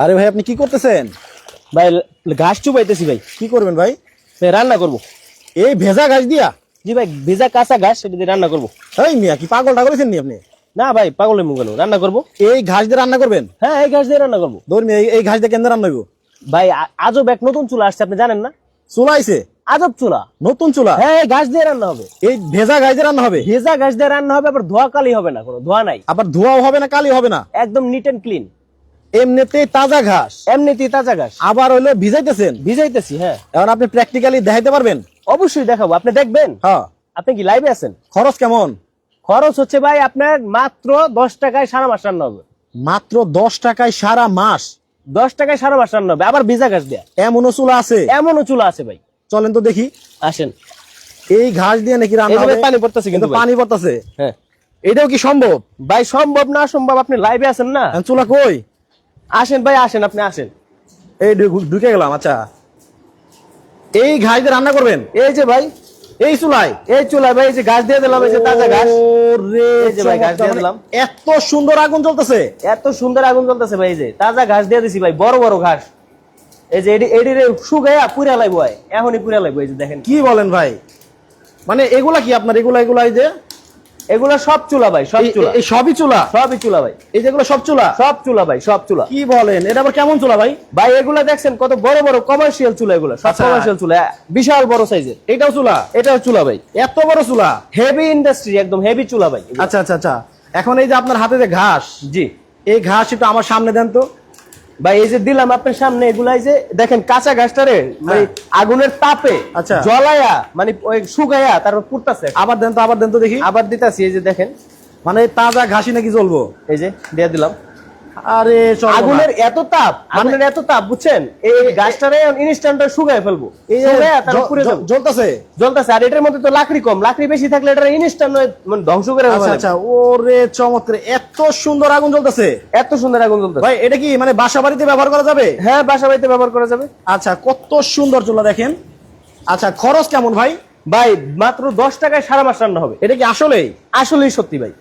আরে ভাই আপনি কি করতেছেন? ভাই ঘাস চুপাইতেছি ভাই। কি করবেন ভাই? ভাই রান্না করব। এই ভেজা ঘাস দিয়া? জি ভাই ভেজা কাঁচা ঘাস সেটা দিয়ে রান্না করব। এই মিয়া কি পাগলটা করেছেন নি আপনি? না ভাই পাগলের মুখ গেল রান্না করব। এই ঘাস দিয়ে রান্না করবেন? হ্যাঁ এই ঘাস দিয়ে রান্না করব। মিয়া এই- ঘাস দিয়ে কেন রান্না হইব? ভাই আজব এক নতুন চুলা আসছে আপনি জানেন না? চুলা আইছে? আজব চুলা। নতুন চুলা? হ্যাঁ এই ঘাস দিয়ে রান্না হবে। এই ভেজা ঘাস দিয়ে রান্না হবে? ভেজা ঘাস দিয়ে রান্না হবে আবার ধোয়া কালি হবে না কোনো ধোয়া নাই। আবার ধোয়াও হবে না কালি হবে না? একদম নিট এন্ড ক্লিন এমনিতেই তাজা ঘাস। এমনিতেই তাজা ঘাস। আবার হইল ভিজাইতেছেন? ভিজাইতেছি হ্যাঁ। এখন আপনি প্র্যাকটিক্যালি দেখাইতে পারবেন? অবশ্যই দেখাবো। আপনি দেখবেন? হ্যাঁ। আপনি কি লাইভে আছেন? খরচ কেমন? খরচ হচ্ছে ভাই আপনার মাত্র দশ টাকায় সারা মাস রান্না হবে। মাত্র দশ টাকায় সারা মাস? দশ টাকায় সারা মাস রান্না হবে। আবার ভিজা ঘাস দেয়া। এমনও চুলা আছে? এমনও চুলা আছে ভাই। চলেন তো দেখি। আসেন। এই ঘাস দিয়ে নাকি রান্না হবে? পানি পড়তেছে কিন্তু কিন্তু পানি পড়তেছে। হ্যাঁ। এটাও কি সম্ভব? ভাই সম্ভব না সম্ভব আপনি লাইভে আছেন না? চুলা কই? আসেন ভাই আসেন আপনি আসেন। এই ঢুকে গেলাম আচ্ছা। এই ঘাস দিয়ে রান্না করবেন? এই যে ভাই এই চুলায় এই চুলা ভাই এই যে ঘাস দিয়ে দিলাম এই যে তাজা ঘাস। ওরে এই যে ভাই ঘাস দিয়ে দিলাম। মানে এত সুন্দর আগুন জ্বলতেছে। এত সুন্দর আগুন জ্বলতেছে ভাই এই যে তাজা ঘাস দিয়ে দিছি ভাই বড় বড় ঘাস। এই যে এডি এডিরে শুকাইয়া পুরা লাইব ভাই এখনই পুরা লাইব এই যে দেখেন। কি বলেন ভাই? মানে এগুলা কি আপনার এগুলা এগুলা এই যে এগুলা সব চুলা ভাই সব চুলা। এই সবই চুলা? সবই চুলা ভাই। এই যেগুলো সব চুলা? সব চুলা ভাই সব চুলা। কি বলেন? এটা আবার কেমন চুলা ভাই? ভাই এগুলা দেখছেন কত বড় বড় কমার্শিয়াল চুলা এগুলো সব আচ্ছা। কমার্শিয়াল চুলা বিশাল বড় সাইজের এটাও চুলা? এটাও চুলা ভাই। এত বড় চুলা? হেভি ইন্ডাস্ট্রি একদম হেভি চুলা ভাই। আচ্ছা আচ্ছা আচ্ছা। এখন এই যে আপনার হাতে যে ঘাস জি। এই ঘাস একটু আমার সামনে দেন তো। ভাই এই যে দিলাম আপনার সামনে এগুলাই যে দেখেন কাঁচা গাছটারে মানে আগুনের তাপে আচ্ছা। জলায়া মানে ওই শুকায়া তারপর পুড়তাছে। আবার দেন তো আবার দেন তো দেখি। আবার দিতাছি এই যে দেখেন। মানে তাজা ঘাসি নাকি জ্বলবো? এই যে দিয়ে দিলাম। আরে আগুনের এত তাপ আগুনের এত তাপ বুঝছেন? এই গাছটারে ইনস্ট্যান্ট শুকায় ফেলব। জ্বলতেছে। জ্বলতেছে আর এটার মধ্যে তো লাকড়ি কম। লাকড়ি বেশি থাকলে এটা ইনস্ট্যান্ট মানে ধ্বংস করে আচ্ছা আচ্ছা ওরে চমৎকার এত সুন্দর আগুন জ্বলতেছে। এত সুন্দর আগুন জ্বলতেছে। ভাই এটা কি মানে বাসা বাড়িতে ব্যবহার করা যাবে? হ্যাঁ বাসা বাড়িতে ব্যবহার করা যাবে। আচ্ছা কত সুন্দর চুলা দেখেন। আচ্ছা খরচ কেমন ভাই? ভাই মাত্র দশ টাকায় সারা মাস রান্না হবে। এটা কি আসলেই? আসলেই সত্যি ভাই।